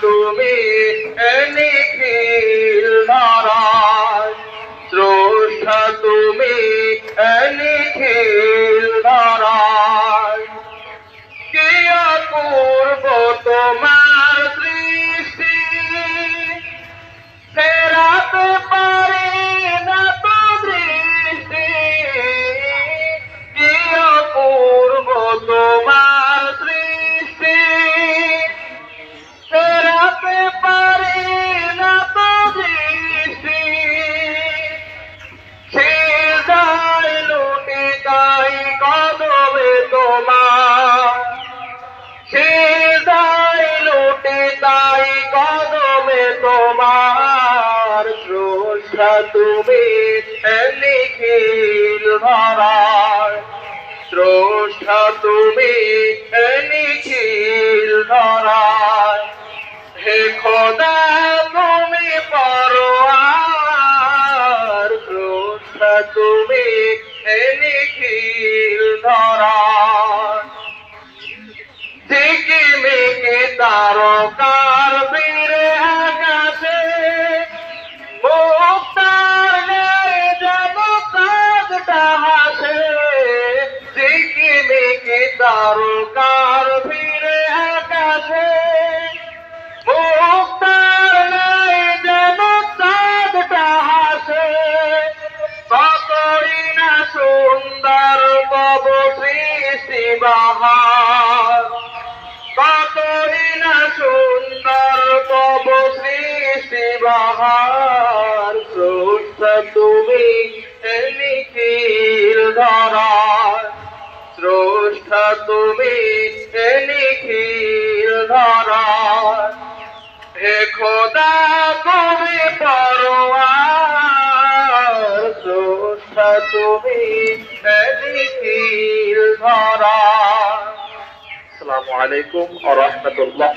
তুমি নিখিল নারায়। শ্রদ্ধা তুমি নিখিল তোমার শ্রদ্ধা তুমি নিখিল ধরার শ্রদ্ধা তুমি নিখিল ধরার হে খোদা তুমি পরোয়ার, শ্রদ্ধা তুমি নিখিল ধরার ঝিকিমিকি তারকার তারকার বীরে আকাশে, মুক্তার নেই যেন চাঁদটা হাসে। না সুন্দর তব সৃষ্টি বাহার। না সুন্দর তব সৃষ্টি বাহার। তুমি নিখিল শ্রেষ্ঠ তুমি নিখিল ধরার হে খোদা তুমি পরোয়ার তুমি নিখিল আসসালামু আলাইকুম ওয়া রাহমাতুল্লাহ।